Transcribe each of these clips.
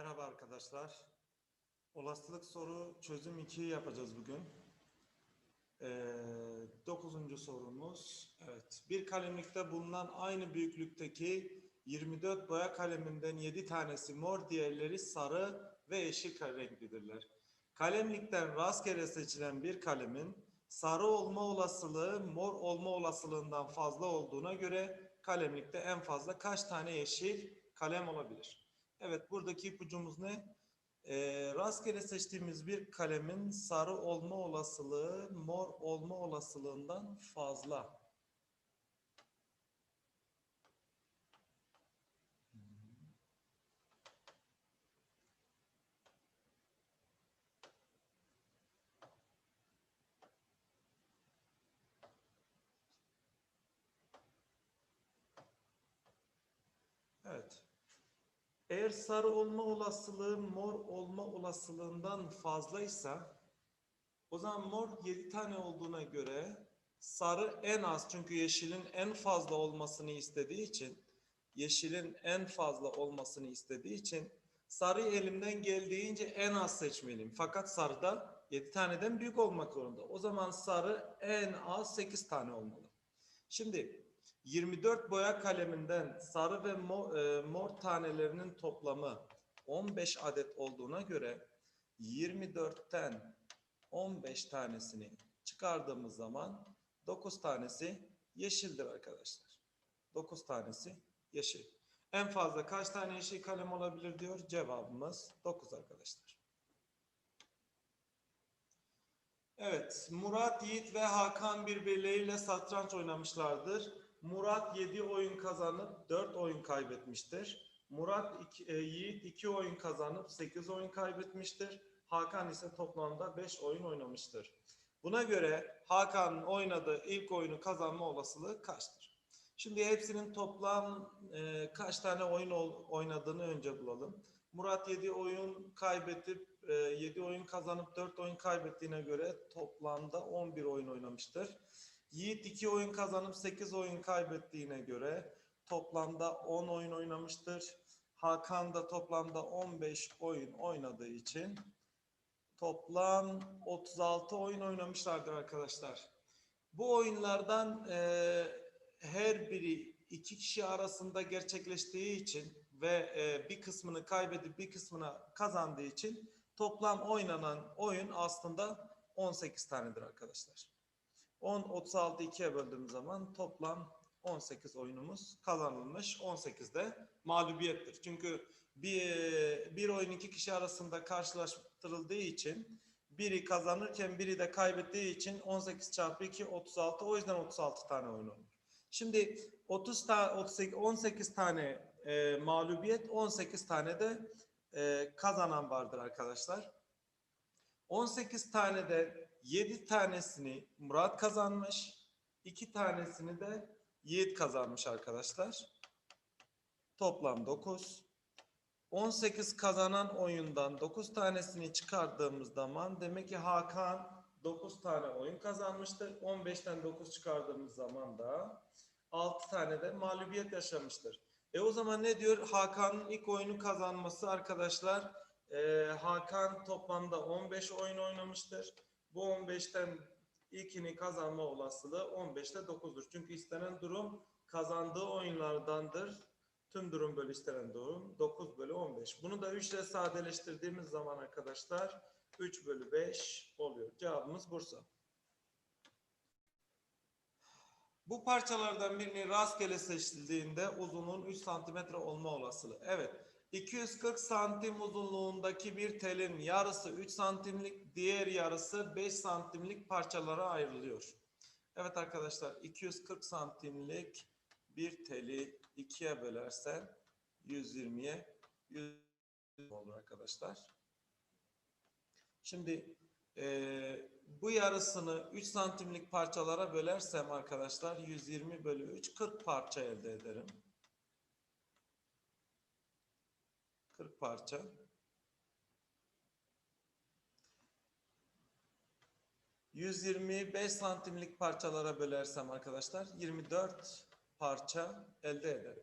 Merhaba arkadaşlar. Olasılık soru çözüm 2 yapacağız bugün. Ee, dokuzuncu sorumuz. Evet. Bir kalemlikte bulunan aynı büyüklükteki 24 boya kaleminden 7 tanesi mor, diğerleri sarı ve yeşil renklidirler. Kalemlikten rastgele seçilen bir kalemin sarı olma olasılığı mor olma olasılığından fazla olduğuna göre kalemlikte en fazla kaç tane yeşil kalem olabilir? Evet buradaki ipucumuz ne? Ee, rastgele seçtiğimiz bir kalemin sarı olma olasılığı mor olma olasılığından fazla. Evet. Eğer sarı olma olasılığı mor olma olasılığından fazlaysa o zaman mor 7 tane olduğuna göre sarı en az çünkü yeşilin en fazla olmasını istediği için yeşilin en fazla olmasını istediği için sarıyı elimden geldiğince en az seçmeliyim. Fakat sarıda 7 taneden büyük olmak zorunda. O zaman sarı en az 8 tane olmalı. Şimdi 24 boya kaleminden sarı ve mor, e, mor tanelerinin toplamı 15 adet olduğuna göre 24'ten 15 tanesini çıkardığımız zaman 9 tanesi yeşildir arkadaşlar. 9 tanesi yeşil. En fazla kaç tane yeşil kalem olabilir diyor. Cevabımız 9 arkadaşlar. Evet, Murat, Yiğit ve Hakan birbirleriyle satranç oynamışlardır. Murat 7 oyun kazanıp 4 oyun kaybetmiştir. Murat iki, e, Yiğit 2 oyun kazanıp 8 oyun kaybetmiştir. Hakan ise toplamda 5 oyun oynamıştır. Buna göre Hakan'ın oynadığı ilk oyunu kazanma olasılığı kaçtır? Şimdi hepsinin toplam e, kaç tane oyun ol- oynadığını önce bulalım. Murat 7 oyun kaybedip e, 7 oyun kazanıp 4 oyun kaybettiğine göre toplamda 11 oyun oynamıştır. Yiğit 2 oyun kazanıp 8 oyun kaybettiğine göre toplamda 10 oyun oynamıştır. Hakan da toplamda 15 oyun oynadığı için toplam 36 oyun oynamışlardır arkadaşlar. Bu oyunlardan eee, her biri iki kişi arasında gerçekleştiği için ve eee, bir kısmını kaybedip bir kısmını kazandığı için toplam oynanan oyun aslında 18 tanedir arkadaşlar. 10, 36 ikiye böldüğümüz zaman toplam 18 oyunumuz kazanılmış. 18 de mağlubiyettir. Çünkü bir, bir oyun iki kişi arasında karşılaştırıldığı için biri kazanırken biri de kaybettiği için 18 çarpı 2 36 o yüzden 36 tane oyun olur. Şimdi 30 ta 38 18 tane e, mağlubiyet 18 tane de e, kazanan vardır arkadaşlar. 18 tane de 7 tanesini Murat kazanmış. 2 tanesini de Yiğit kazanmış arkadaşlar. Toplam 9. 18 kazanan oyundan 9 tanesini çıkardığımız zaman demek ki Hakan 9 tane oyun kazanmıştır. 15'ten 9 çıkardığımız zaman da 6 tane de mağlubiyet yaşamıştır. E o zaman ne diyor? Hakan'ın ilk oyunu kazanması arkadaşlar ee, Hakan toplamda 15 oyun oynamıştır. Bu 15'ten ilkini kazanma olasılığı 15'te 9'dur. Çünkü istenen durum kazandığı oyunlardandır. Tüm durum bölü istenen durum 9 bölü 15. Bunu da 3 ile sadeleştirdiğimiz zaman arkadaşlar 3 bölü 5 oluyor. Cevabımız Bursa. Bu parçalardan birini rastgele seçildiğinde uzunluğun 3 santimetre olma olasılığı. Evet. 240 santim uzunluğundaki bir telin yarısı 3 santimlik, diğer yarısı 5 santimlik parçalara ayrılıyor. Evet arkadaşlar 240 santimlik bir teli ikiye bölersen 120'ye 100 olur arkadaşlar. Şimdi eee, bu yarısını 3 santimlik parçalara bölersem arkadaşlar 120 bölü 3 40 parça elde ederim. 40 parça. ...125 santimlik parçalara bölersem arkadaşlar... ...24 parça elde ederim.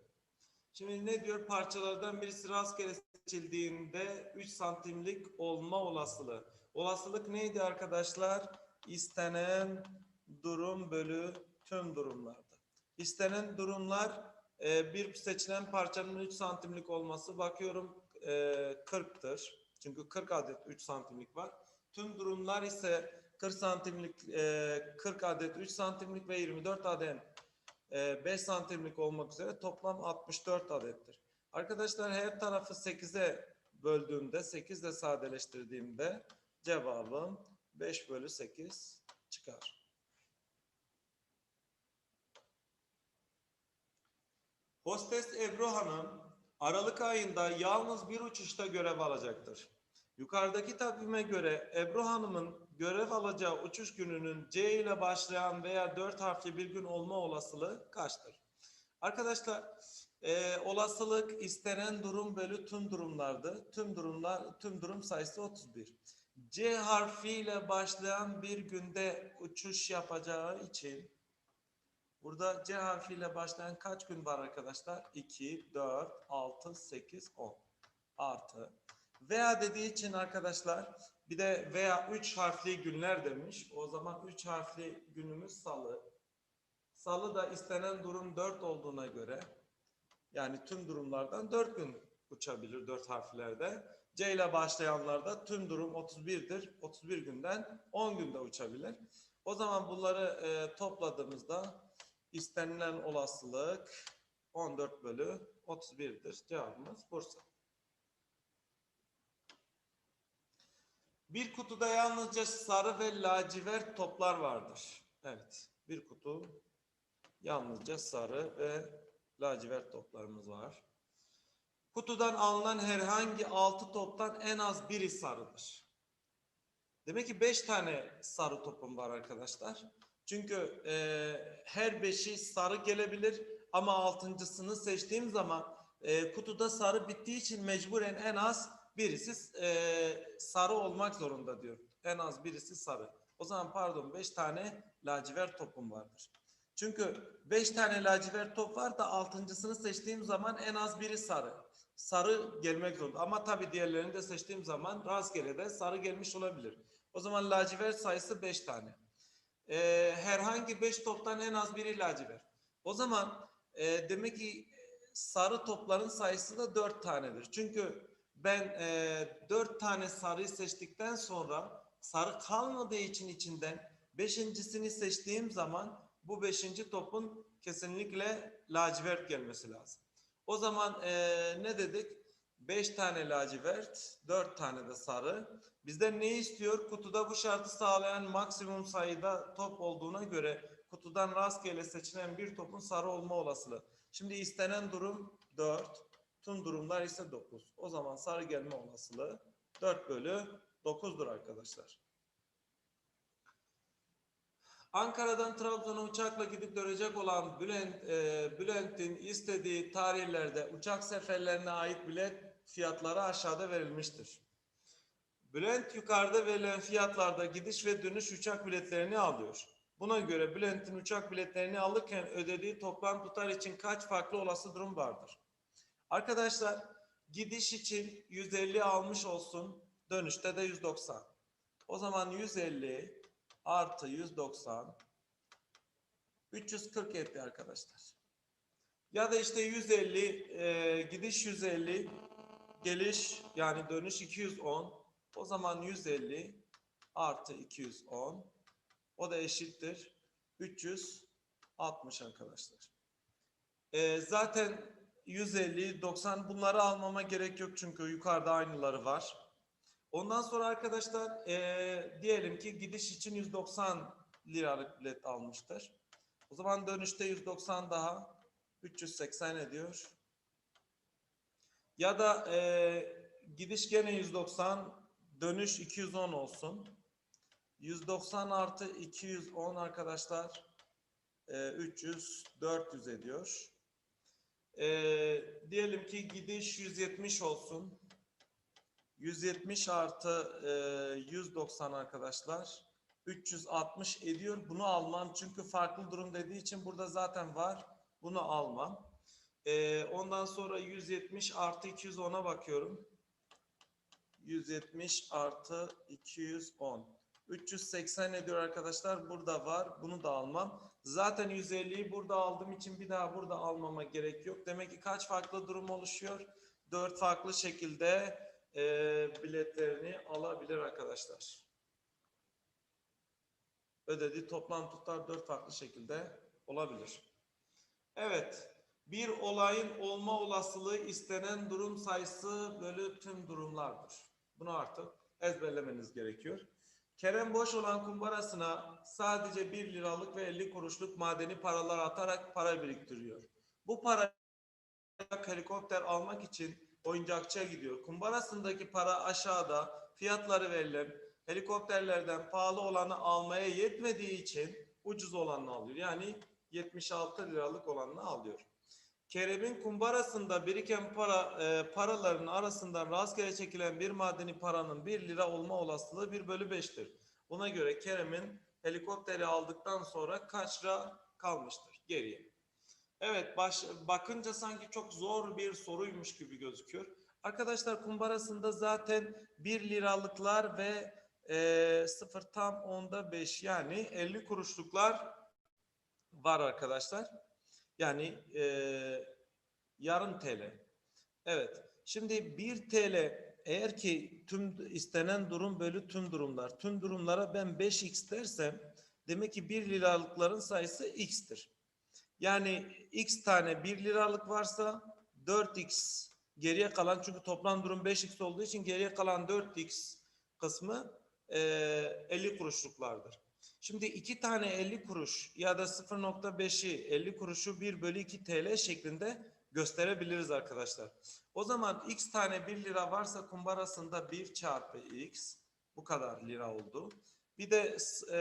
Şimdi ne diyor? Parçalardan birisi rastgele seçildiğinde 3 santimlik olma olasılığı. Olasılık neydi arkadaşlar? İstenen durum bölü tüm durumlarda. İstenen durumlar e, bir seçilen parçanın 3 santimlik olması bakıyorum e, 40'tır. Çünkü 40 adet 3 santimlik var. Tüm durumlar ise 40 santimlik e, 40 adet 3 santimlik ve 24 adet e, 5 santimlik olmak üzere toplam 64 adettir. Arkadaşlar her tarafı 8'e böldüğümde 8 ile sadeleştirdiğimde cevabım 5 bölü 8 çıkar. Hostes Ebru Hanım Aralık ayında yalnız bir uçuşta görev alacaktır. Yukarıdaki takvime göre Ebru Hanım'ın görev alacağı uçuş gününün C ile başlayan veya 4 harfli bir gün olma olasılığı kaçtır? Arkadaşlar e, olasılık istenen durum bölü tüm durumlardı. Tüm durumlar tüm durum sayısı 31. C harfiyle başlayan bir günde uçuş yapacağı için burada C harfiyle başlayan kaç gün var arkadaşlar? 2, 4, 6, 8, 10 artı. Veya dediği için arkadaşlar bir de veya 3 harfli günler demiş. O zaman 3 harfli günümüz salı. Salı da istenen durum 4 olduğuna göre yani tüm durumlardan 4 gün uçabilir 4 harflerde. C ile başlayanlarda tüm durum 31'dir. 31 günden 10 günde uçabilir. O zaman bunları e, topladığımızda istenilen olasılık 14 bölü 31'dir. Cevabımız Bursa. Bir kutuda yalnızca sarı ve lacivert toplar vardır. Evet, bir kutu yalnızca sarı ve lacivert toplarımız var. Kutudan alınan herhangi altı toptan en az biri sarıdır. Demek ki beş tane sarı topum var arkadaşlar. Çünkü e, her beşi sarı gelebilir ama altıncısını seçtiğim zaman e, kutuda sarı bittiği için mecburen en az birisi e, sarı olmak zorunda diyor. En az birisi sarı. O zaman pardon 5 tane lacivert topum vardır. Çünkü 5 tane lacivert top var da altıncısını seçtiğim zaman en az biri sarı. Sarı gelmek zorunda. Ama tabii diğerlerini de seçtiğim zaman rastgele de sarı gelmiş olabilir. O zaman lacivert sayısı 5 tane. Ee, herhangi 5 toptan en az biri lacivert. O zaman e, demek ki sarı topların sayısı da 4 tanedir. Çünkü ben e, 4 tane sarıyı seçtikten sonra sarı kalmadığı için içinden beşincisini seçtiğim zaman bu beşinci topun kesinlikle lacivert gelmesi lazım. O zaman e, ne dedik? 5 tane lacivert, 4 tane de sarı. Bizden ne istiyor? Kutuda bu şartı sağlayan maksimum sayıda top olduğuna göre kutudan rastgele seçilen bir topun sarı olma olasılığı. Şimdi istenen durum 4, tüm durumlar ise 9. O zaman sarı gelme olasılığı 4 bölü 9'dur arkadaşlar. Ankara'dan Trabzon'a uçakla gidip dönecek olan Bülent, e, Bülent'in istediği tarihlerde uçak seferlerine ait bilet fiyatları aşağıda verilmiştir. Bülent yukarıda verilen fiyatlarda gidiş ve dönüş uçak biletlerini alıyor. Buna göre Bülent'in uçak biletlerini alırken ödediği toplam tutar için kaç farklı olası durum vardır? Arkadaşlar gidiş için 150 almış olsun, dönüşte de 190. O zaman 150 artı 190 340 etti arkadaşlar. Ya da işte 150 e, gidiş 150 geliş yani dönüş 210 o zaman 150 artı 210 o da eşittir 360 arkadaşlar. E, zaten 150, 90 bunları almama gerek yok çünkü yukarıda aynıları var. Ondan sonra arkadaşlar e, diyelim ki gidiş için 190 liralık bilet almıştır. O zaman dönüşte 190 daha 380 ediyor. Ya da e, gidiş gene 190 dönüş 210 olsun. 190 artı 210 arkadaşlar e, 300 400 ediyor. E, diyelim ki gidiş 170 olsun. 170 artı e, 190 arkadaşlar. 360 ediyor. Bunu almam çünkü farklı durum dediği için burada zaten var. Bunu almam. E, ondan sonra 170 artı 210'a bakıyorum. 170 artı 210. 380 ediyor arkadaşlar. Burada var. Bunu da almam. Zaten 150'yi burada aldığım için bir daha burada almama gerek yok. Demek ki kaç farklı durum oluşuyor? 4 farklı şekilde e, biletlerini alabilir arkadaşlar. Ödediği toplam tutar 4 farklı şekilde olabilir. Evet. Bir olayın olma olasılığı istenen durum sayısı bölü tüm durumlardır. Bunu artık ezberlemeniz gerekiyor. Kerem boş olan kumbarasına sadece 1 liralık ve 50 kuruşluk madeni paralar atarak para biriktiriyor. Bu para helikopter almak için oyuncakçıya gidiyor. Kumbarasındaki para aşağıda fiyatları verilen helikopterlerden pahalı olanı almaya yetmediği için ucuz olanını alıyor. Yani 76 liralık olanını alıyor. Kerem'in kumbarasında biriken para e, paraların arasından rastgele çekilen bir madeni paranın 1 lira olma olasılığı 1 bölü 5'tir. Buna göre Kerem'in helikopteri aldıktan sonra kaç lira kalmıştır geriye? Evet baş, bakınca sanki çok zor bir soruymuş gibi gözüküyor. Arkadaşlar kumbarasında zaten 1 liralıklar ve e, 0 tam onda 5 yani 50 kuruşluklar var arkadaşlar. Yani e, yarım TL. Evet. Şimdi 1 TL eğer ki tüm istenen durum bölü tüm durumlar. Tüm durumlara ben 5x dersem demek ki 1 liralıkların sayısı x'tir. Yani x tane 1 liralık varsa 4x geriye kalan çünkü toplam durum 5x olduğu için geriye kalan 4x kısmı e, 50 kuruşluklardır. Şimdi iki tane 50 kuruş ya da 0.5'i 50 kuruşu 1 bölü 2 TL şeklinde gösterebiliriz arkadaşlar. O zaman x tane 1 lira varsa kumbarasında 1 çarpı x bu kadar lira oldu. Bir de e,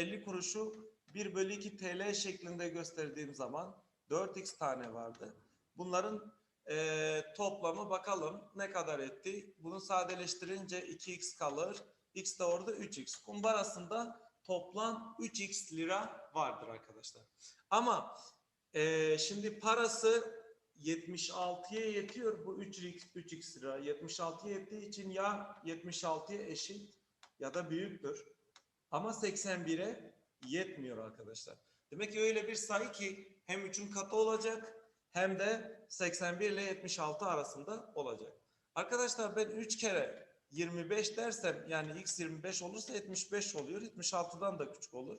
50 kuruşu 1 bölü 2 TL şeklinde gösterdiğim zaman 4x tane vardı. Bunların e, toplamı bakalım ne kadar etti. Bunu sadeleştirince 2x kalır. X de orada 3x. Kumbarasında toplam 3x lira vardır arkadaşlar. Ama e, şimdi parası 76'ya yetiyor bu 3x 3x lira. 76'ya yettiği için ya 76'ya eşit ya da büyüktür. Ama 81'e yetmiyor arkadaşlar. Demek ki öyle bir sayı ki hem 3'ün katı olacak hem de 81 ile 76 arasında olacak. Arkadaşlar ben 3 kere 25 dersem yani x 25 olursa 75 oluyor. 76'dan da küçük olur.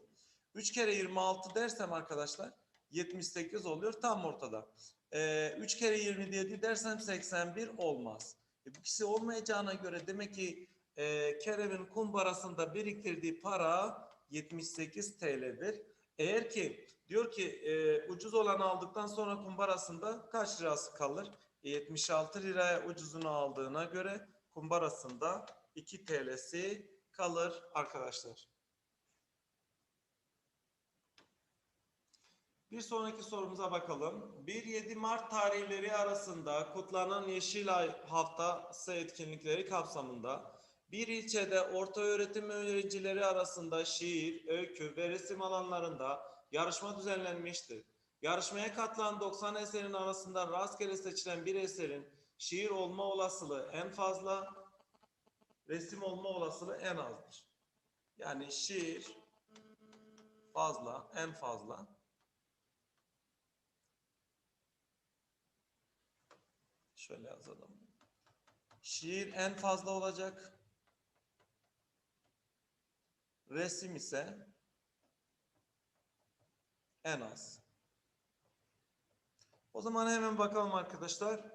3 kere 26 dersem arkadaşlar 78 oluyor tam ortada. Ee, 3 kere 27 dersem 81 olmaz. E, bu ikisi olmayacağına göre demek ki e, Kerem'in kumbarasında biriktirdiği para 78 TL'dir. Eğer ki diyor ki e, ucuz olanı aldıktan sonra kumbarasında kaç lirası kalır? E, 76 liraya ucuzunu aldığına göre kumbarasında 2 TL'si kalır arkadaşlar. Bir sonraki sorumuza bakalım. 1-7 Mart tarihleri arasında kutlanan Yeşil Ay Haftası etkinlikleri kapsamında bir ilçede orta öğretim öğrencileri arasında şiir, öykü ve resim alanlarında yarışma düzenlenmiştir. Yarışmaya katılan 90 eserin arasında rastgele seçilen bir eserin şiir olma olasılığı en fazla, resim olma olasılığı en azdır. Yani şiir fazla, en fazla. Şöyle yazalım. Şiir en fazla olacak. Resim ise en az. O zaman hemen bakalım arkadaşlar.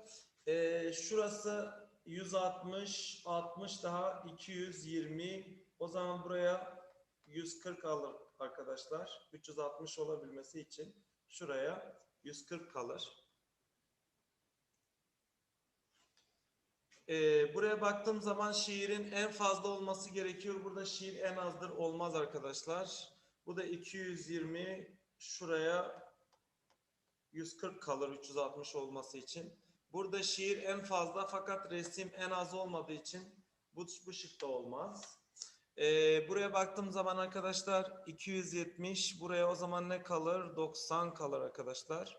Ee, şurası 160, 60 daha 220. O zaman buraya 140 alır arkadaşlar. 360 olabilmesi için şuraya 140 kalır. Ee, buraya baktığım zaman şiirin en fazla olması gerekiyor. Burada şiir en azdır olmaz arkadaşlar. Bu da 220 şuraya 140 kalır 360 olması için. Burada şiir en fazla fakat resim en az olmadığı için bu, bu şıkta olmaz. Ee, buraya baktığım zaman arkadaşlar 270 buraya o zaman ne kalır? 90 kalır arkadaşlar.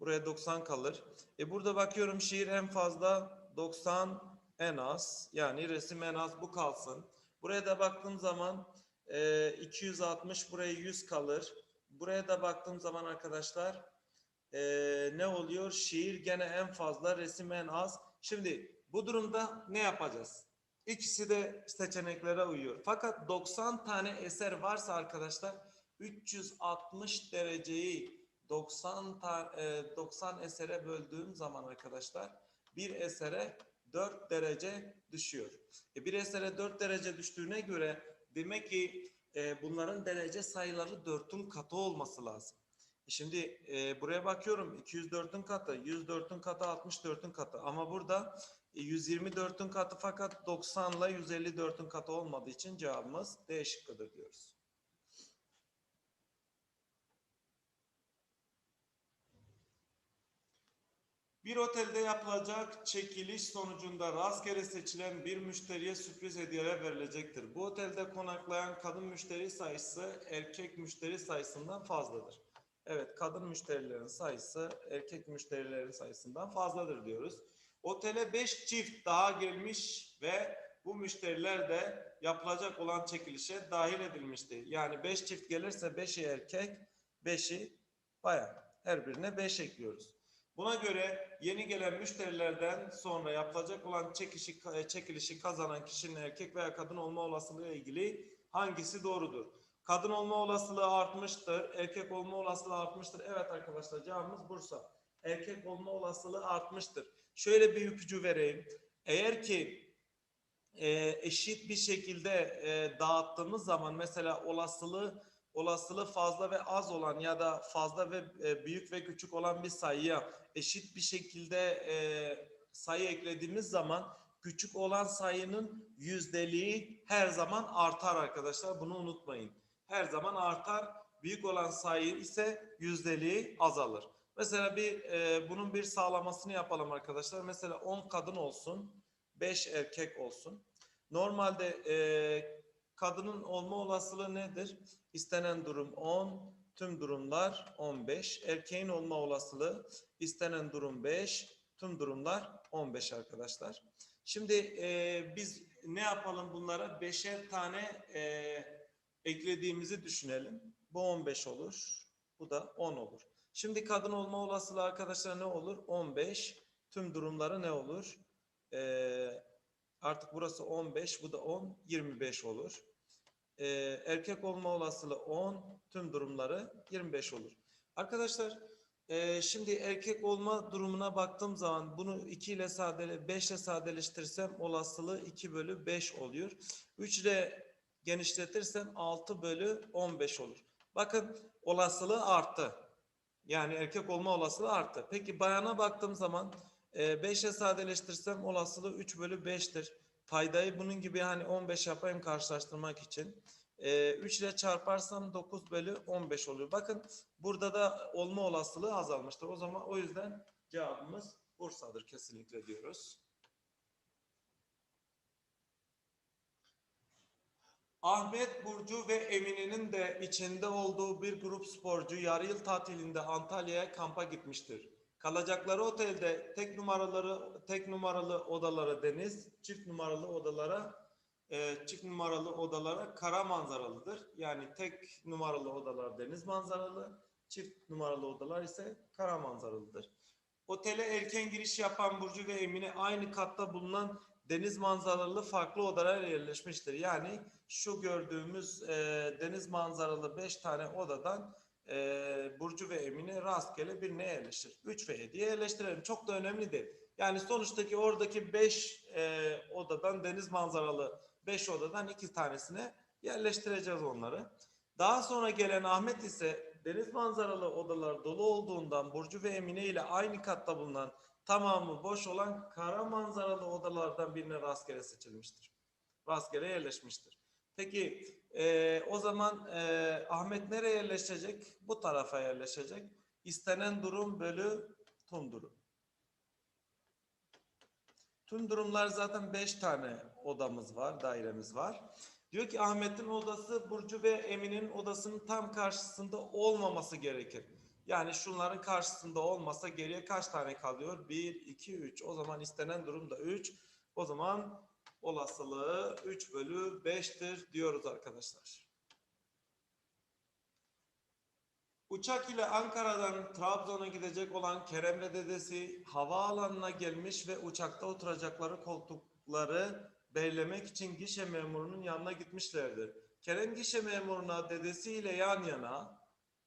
Buraya 90 kalır. E burada bakıyorum şiir en fazla 90 en az. Yani resim en az bu kalsın. Buraya da baktığım zaman e, 260 buraya 100 kalır. Buraya da baktığım zaman arkadaşlar e, ne oluyor? Şiir gene en fazla, resim en az. Şimdi bu durumda ne yapacağız? İkisi de seçeneklere uyuyor. Fakat 90 tane eser varsa arkadaşlar 360 dereceyi 90 ta, e, 90 esere böldüğüm zaman arkadaşlar bir esere 4 derece düşüyor. E, bir esere 4 derece düştüğüne göre demek ki e, bunların derece sayıları 4'ün katı olması lazım. E, Şimdi e, buraya bakıyorum 204'ün katı, 104'ün katı, 64'ün katı ama burada e, 124'ün katı fakat 90 ile 154'ün katı olmadığı için cevabımız D şıkkıdır diyoruz. Bir otelde yapılacak çekiliş sonucunda rastgele seçilen bir müşteriye sürpriz hediyeler verilecektir. Bu otelde konaklayan kadın müşteri sayısı erkek müşteri sayısından fazladır. Evet, kadın müşterilerin sayısı erkek müşterilerin sayısından fazladır diyoruz. Otele 5 çift daha gelmiş ve bu müşteriler de yapılacak olan çekilişe dahil edilmiştir. Yani 5 çift gelirse 5'i erkek, 5'i bayan. Her birine 5 ekliyoruz. Buna göre yeni gelen müşterilerden sonra yapılacak olan çekişi, çekilişi kazanan kişinin erkek veya kadın olma olasılığı ile ilgili hangisi doğrudur? Kadın olma olasılığı artmıştır, erkek olma olasılığı artmıştır. Evet arkadaşlar cevabımız Bursa. Erkek olma olasılığı artmıştır. Şöyle bir ipucu vereyim. Eğer ki e, eşit bir şekilde e, dağıttığımız zaman mesela olasılığı olasılığı fazla ve az olan ya da fazla ve e, büyük ve küçük olan bir sayıya eşit bir şekilde e, sayı eklediğimiz zaman küçük olan sayının yüzdeliği her zaman artar arkadaşlar. Bunu unutmayın. Her zaman artar. Büyük olan sayı ise yüzdeliği azalır. Mesela bir e, bunun bir sağlamasını yapalım arkadaşlar. Mesela 10 kadın olsun, 5 erkek olsun. Normalde e, kadının olma olasılığı nedir? İstenen durum 10, tüm durumlar 15. Erkeğin olma olasılığı istenen durum 5, tüm durumlar 15 arkadaşlar. Şimdi e, biz ne yapalım bunlara? Beşer tane e, eklediğimizi düşünelim. Bu 15 olur, bu da 10 olur. Şimdi kadın olma olasılığı arkadaşlar ne olur? 15. Tüm durumları ne olur? Ee, artık burası 15, bu da 10, 25 olur. Ee, erkek olma olasılığı 10, tüm durumları 25 olur. Arkadaşlar e, şimdi erkek olma durumuna baktığım zaman bunu 2 ile sadele 5 ile sadeleştirirsem olasılığı 2 bölü 5 oluyor. 3 ile genişletirsem 6 bölü 15 olur. Bakın olasılığı arttı. Yani erkek olma olasılığı arttı. Peki bayana baktığım zaman 5'e sadeleştirsem olasılığı 3 bölü 5'tir. Paydayı bunun gibi hani 15 yapayım karşılaştırmak için. 3 ile çarparsam 9 bölü 15 oluyor. Bakın burada da olma olasılığı azalmıştır. O zaman o yüzden cevabımız Bursa'dır kesinlikle diyoruz. Ahmet Burcu ve Emine'nin de içinde olduğu bir grup sporcu yarı yıl tatilinde Antalya'ya kampa gitmiştir. Kalacakları otelde tek numaraları tek numaralı odalara deniz, çift numaralı odalara e, çift numaralı odalara kara manzaralıdır. Yani tek numaralı odalar deniz manzaralı, çift numaralı odalar ise kara manzaralıdır. Otele erken giriş yapan Burcu ve Emine aynı katta bulunan deniz manzaralı farklı odalara yerleşmiştir. Yani şu gördüğümüz e, deniz manzaralı 5 tane odadan e, Burcu ve Emine rastgele birine yerleşir. 3 ve 7'ye yerleştirelim. Çok da önemli değil. Yani sonuçtaki oradaki 5 e, odadan deniz manzaralı 5 odadan 2 tanesine yerleştireceğiz onları. Daha sonra gelen Ahmet ise deniz manzaralı odalar dolu olduğundan Burcu ve Emine ile aynı katta bulunan tamamı boş olan kara manzaralı odalardan birine rastgele seçilmiştir. Rastgele yerleşmiştir. Peki e, o zaman e, Ahmet nereye yerleşecek? Bu tarafa yerleşecek. İstenen durum bölü tüm durum. Tüm durumlar zaten 5 tane odamız var, dairemiz var. Diyor ki Ahmet'in odası Burcu ve Emin'in odasının tam karşısında olmaması gerekir. Yani şunların karşısında olmasa geriye kaç tane kalıyor? 1, 2, 3. O zaman istenen durum da 3. O zaman olasılığı 3 bölü 5'tir diyoruz arkadaşlar. Uçak ile Ankara'dan Trabzon'a gidecek olan Kerem ve dedesi havaalanına gelmiş ve uçakta oturacakları koltukları belirlemek için gişe memurunun yanına gitmişlerdir. Kerem gişe memuruna dedesiyle yan yana,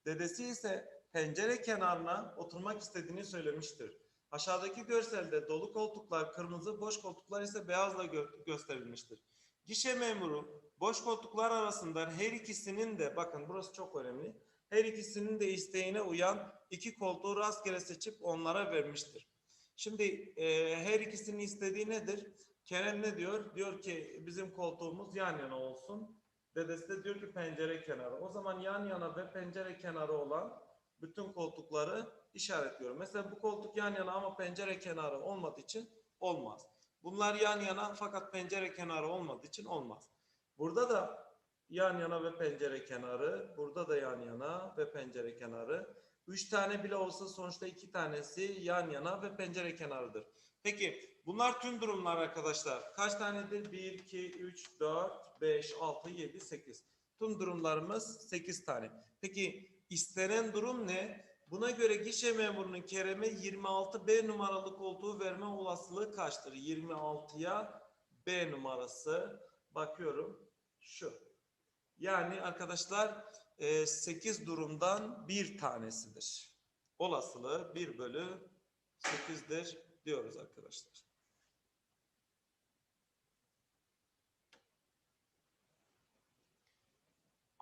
dedesi ise pencere kenarına oturmak istediğini söylemiştir. Aşağıdaki görselde dolu koltuklar kırmızı, boş koltuklar ise beyazla gö- gösterilmiştir. Gişe memuru boş koltuklar arasından her ikisinin de bakın burası çok önemli. Her ikisinin de isteğine uyan iki koltuğu rastgele seçip onlara vermiştir. Şimdi e, her ikisinin istediği nedir? Kerem ne diyor? Diyor ki bizim koltuğumuz yan yana olsun. Dedesi de diyor ki pencere kenarı. O zaman yan yana ve pencere kenarı olan bütün koltukları işaretliyorum. Mesela bu koltuk yan yana ama pencere kenarı olmadığı için olmaz. Bunlar yan yana fakat pencere kenarı olmadığı için olmaz. Burada da yan yana ve pencere kenarı, burada da yan yana ve pencere kenarı. Üç tane bile olsa sonuçta iki tanesi yan yana ve pencere kenarıdır. Peki bunlar tüm durumlar arkadaşlar. Kaç tanedir? 1, 2, 3, 4, 5, 6, 7, 8. Tüm durumlarımız 8 tane. Peki istenen durum ne? Buna göre gişe memurunun Kerem'e 26B numaralı koltuğu verme olasılığı kaçtır? 26'ya B numarası. Bakıyorum şu. Yani arkadaşlar 8 durumdan bir tanesidir. Olasılığı 1 bölü 8'dir diyoruz arkadaşlar.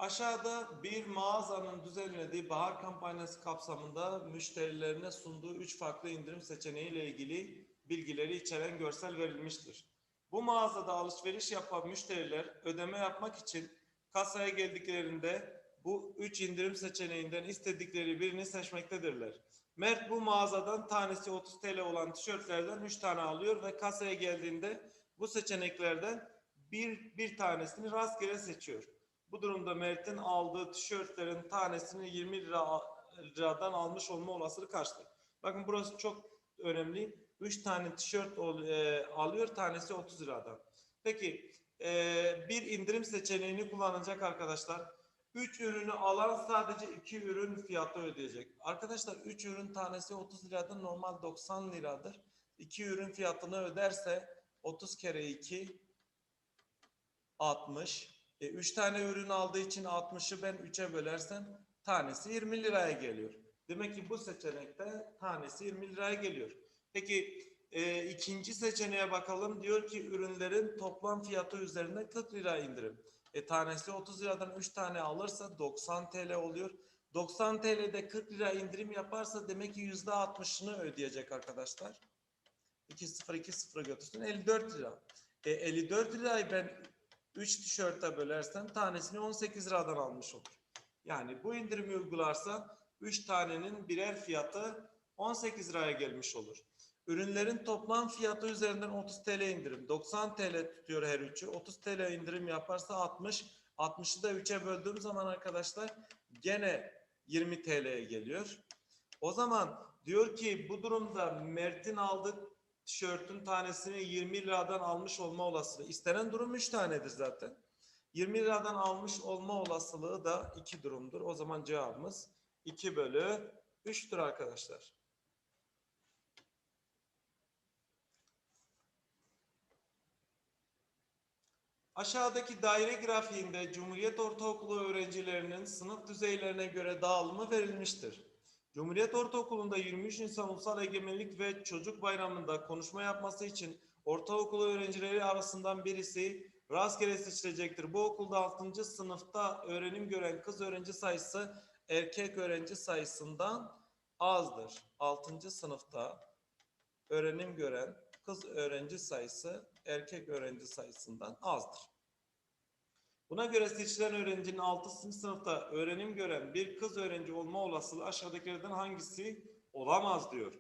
Aşağıda bir mağazanın düzenlediği bahar kampanyası kapsamında müşterilerine sunduğu 3 farklı indirim seçeneği ile ilgili bilgileri içeren görsel verilmiştir. Bu mağazada alışveriş yapan müşteriler ödeme yapmak için kasaya geldiklerinde bu 3 indirim seçeneğinden istedikleri birini seçmektedirler. Mert bu mağazadan tanesi 30 TL olan tişörtlerden 3 tane alıyor ve kasaya geldiğinde bu seçeneklerden bir, bir tanesini rastgele seçiyor. Bu durumda Mert'in aldığı tişörtlerin tanesini 20 lira, liradan almış olma olasılığı kaçtır? Bakın burası çok önemli. 3 tane tişört e, alıyor, tanesi 30 liradan. Peki e, bir indirim seçeneğini kullanacak arkadaşlar. 3 ürünü alan sadece 2 ürün fiyatı ödeyecek. Arkadaşlar 3 ürün tanesi 30 liradan normal 90 liradır. 2 ürün fiyatını öderse 30 kere 2 60. E, 3 tane ürün aldığı için 60'ı ben 3'e bölersem tanesi 20 liraya geliyor. Demek ki bu seçenekte tanesi 20 liraya geliyor. Peki e, ikinci seçeneğe bakalım. Diyor ki ürünlerin toplam fiyatı üzerine 40 lira indirim. E, tanesi 30 liradan 3 tane alırsa 90 TL oluyor. 90 TL'de 40 lira indirim yaparsa demek ki %60'ını ödeyecek arkadaşlar. 2 0 2 0 götürsün 54 lira. E, 54 lirayı ben 3 tişörte bölersem tanesini 18 liradan almış olur. Yani bu indirimi uygularsa 3 tanenin birer fiyatı 18 liraya gelmiş olur. Ürünlerin toplam fiyatı üzerinden 30 TL indirim. 90 TL tutuyor her üçü. 30 TL indirim yaparsa 60. 60'ı da 3'e böldüğüm zaman arkadaşlar gene 20 TL'ye geliyor. O zaman diyor ki bu durumda Mert'in aldığı tişörtün tanesini 20 liradan almış olma olasılığı. İstenen durum 3 tanedir zaten. 20 liradan almış olma olasılığı da 2 durumdur. O zaman cevabımız 2 bölü 3'tür arkadaşlar. Aşağıdaki daire grafiğinde Cumhuriyet Ortaokulu öğrencilerinin sınıf düzeylerine göre dağılımı verilmiştir. Cumhuriyet Ortaokulu'nda 23 Nisan Ulusal Egemenlik ve Çocuk Bayramı'nda konuşma yapması için ortaokulu öğrencileri arasından birisi rastgele seçilecektir. Bu okulda 6. sınıfta öğrenim gören kız öğrenci sayısı erkek öğrenci sayısından azdır. 6. sınıfta öğrenim gören kız öğrenci sayısı erkek öğrenci sayısından azdır. Buna göre seçilen öğrencinin 6. sınıfta öğrenim gören bir kız öğrenci olma olasılığı aşağıdakilerden hangisi olamaz diyor.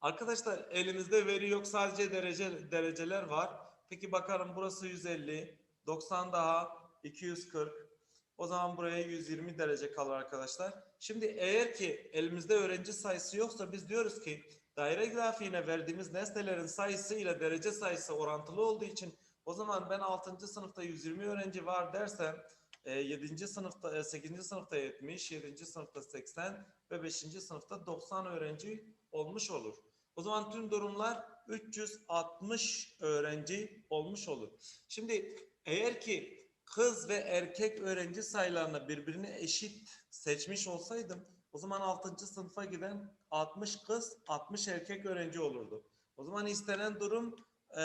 Arkadaşlar elimizde veri yok sadece derece dereceler var. Peki bakalım burası 150, 90 daha 240. O zaman buraya 120 derece kalır arkadaşlar. Şimdi eğer ki elimizde öğrenci sayısı yoksa biz diyoruz ki daire grafiğine verdiğimiz nesnelerin sayısı ile derece sayısı orantılı olduğu için o zaman ben 6. sınıfta 120 öğrenci var dersem e, 7. sınıfta e, 8. sınıfta 70, 7. sınıfta 80 ve 5. sınıfta 90 öğrenci olmuş olur. O zaman tüm durumlar 360 öğrenci olmuş olur. Şimdi eğer ki kız ve erkek öğrenci sayılarını birbirine eşit seçmiş olsaydım o zaman 6. sınıfa giden 60 kız 60 erkek öğrenci olurdu. O zaman istenen durum e,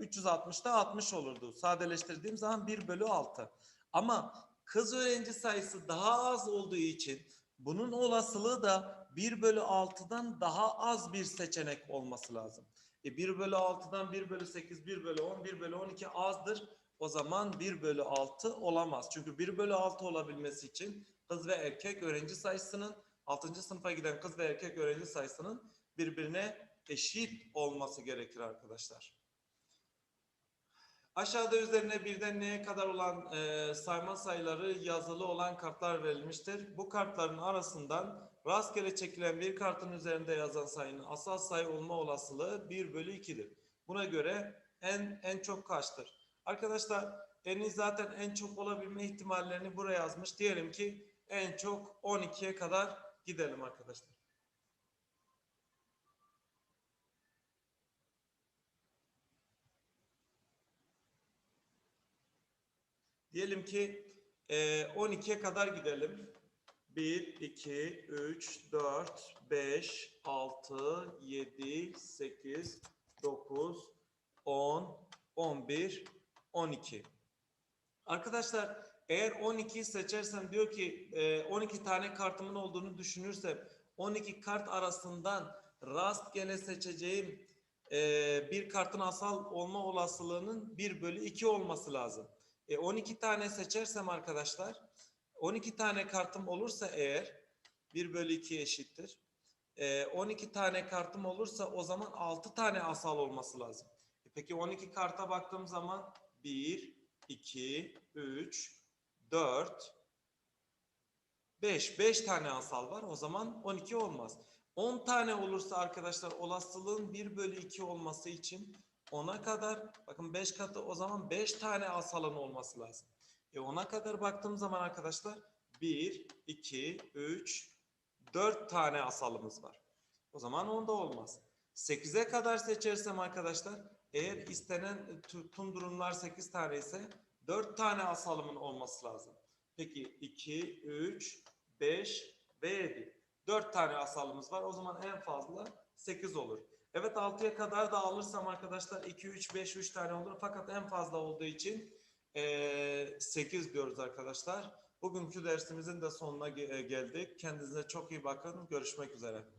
360'da 60 olurdu. Sadeleştirdiğim zaman 1 bölü 6. Ama kız öğrenci sayısı daha az olduğu için bunun olasılığı da 1 bölü 6'dan daha az bir seçenek olması lazım. E 1 bölü 6'dan 1 bölü 8, 1 bölü 10, 1 bölü 12 azdır. O zaman 1 bölü 6 olamaz. Çünkü 1 bölü 6 olabilmesi için kız ve erkek öğrenci sayısının 6. sınıfa giden kız ve erkek öğrenci sayısının birbirine eşit olması gerekir arkadaşlar. Aşağıda üzerine birden neye kadar olan e, sayma sayıları yazılı olan kartlar verilmiştir. Bu kartların arasından rastgele çekilen bir kartın üzerinde yazan sayının asal sayı olma olasılığı 1 bölü 2'dir. Buna göre en en çok kaçtır? Arkadaşlar eni zaten en çok olabilme ihtimallerini buraya yazmış. Diyelim ki en çok 12'ye kadar gidelim arkadaşlar. Diyelim ki e, 12'ye kadar gidelim. 1, 2, 3, 4, 5, 6, 7, 8, 9, 10, 11, 12. Arkadaşlar eğer 12'yi seçersem diyor ki e, 12 tane kartımın olduğunu düşünürsem 12 kart arasından rastgele seçeceğim e, bir kartın asal olma olasılığının 1 bölü 2 olması lazım. E, 12 tane seçersem arkadaşlar 12 tane kartım olursa eğer 1 bölü 2 eşittir. E, 12 tane kartım olursa o zaman 6 tane asal olması lazım. E, peki 12 karta baktığım zaman 1, 2, 3, 4, 5. 5 tane asal var. O zaman 12 olmaz. 10 tane olursa arkadaşlar olasılığın 1 bölü 2 olması için 10'a kadar bakın 5 katı o zaman 5 tane asalın olması lazım. E 10'a kadar baktığım zaman arkadaşlar 1, 2, 3, 4 tane asalımız var. O zaman onda olmaz. 8'e kadar seçersem arkadaşlar eğer istenen tüm durumlar 8 tane ise 4 tane asalımın olması lazım. Peki 2, 3, 5 ve 7. 4 tane asalımız var. O zaman en fazla 8 olur. Evet 6'ya kadar da alırsam arkadaşlar 2, 3, 5, 3 tane olur. Fakat en fazla olduğu için ee, 8 diyoruz arkadaşlar. Bugünkü dersimizin de sonuna ge- geldik. Kendinize çok iyi bakın. Görüşmek üzere.